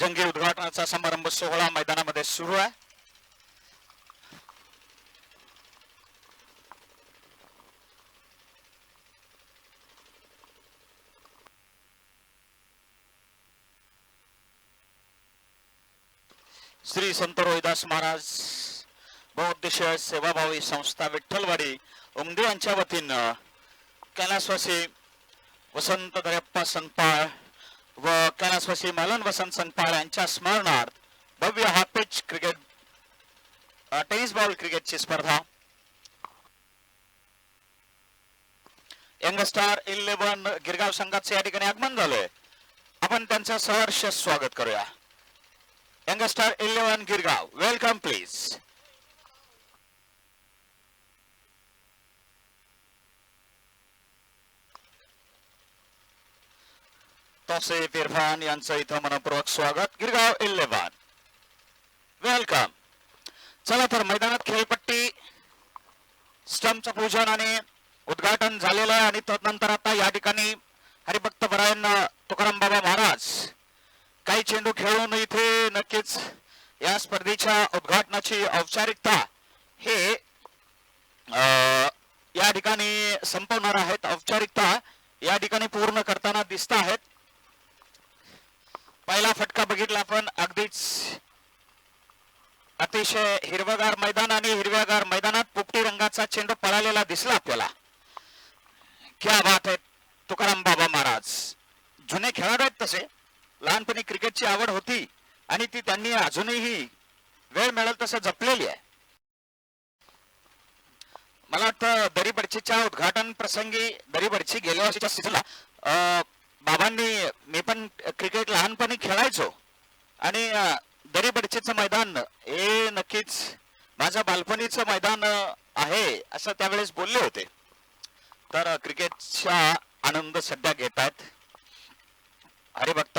जंगी उद्घाटनाचा समारंभ सोहळा मैदानामध्ये सुरू आहे. श्री संत रोहिदास महाराज बहुउद्देशीय सेवाभावी संस्था विठ्ठलवाडी उमदी यांच्या वतीनं कैलासवासी वसंत दर्यप्पा संपाळ व कैलासवासी मलन वसंत संपाळ यांच्या स्मरणार्थ भव्य हाफ क्रिकेट टेनिस बॉल क्रिकेटची स्पर्धा. यंगस्टार इलेव्हन गिरगाव संघाचे या ठिकाणी आगमन झाले आपण त्यांचं सहर्ष स्वागत करूया. Young star eleven Girgaon welcome please तोसे इरफान यांचं इथं मनपूर्वक स्वागत गिरगाव इलेव्हन वेलकम चला तर मैदानात खेळपट्टी स्टंपचं पूजन आणि उद्घाटन झालेलं आहे आणि तदनंतर आता या ठिकाणी हरिभक्त परायण तुकाराम बाबा महाराज काही चेंडू खेळून इथे नक्कीच या स्पर्धेच्या उद्घाटनाची औपचारिकता हे या ठिकाणी संपवणार आहेत औपचारिकता या ठिकाणी पूर्ण करताना दिसत आहेत पहिला फटका बघितला आपण. अगदीच अतिशय हिरवगार मैदान आणि हिरव्यागार मैदानात पोपटी रंगाचा चेंडू पळालेला दिसला आपल्याला. क्या बात आहे तुकाराम बाबा महाराज. जुने खेळाडू आहेत तसे. लहानपणी क्रिकेटची आवड होती आणि ती त्यांनी अजूनही वेळ मिळेल तसं जपलेली आहे. मला वाटतं दरीबडचीच्या उद्घाटन प्रसंगी दरीबडची गेल्या वर्षीच्या सीझनला बाबांनी मी पण क्रिकेट लहानपणी खेळायचो. आणि अं, दरीबडचीचं मैदान हे नक्कीच माझ्या बालपणीचं मैदान आहे असं त्यावेळेस बोलले होते. तर क्रिकेटचा आनंद सध्या घेत आहेत. हरिभक्त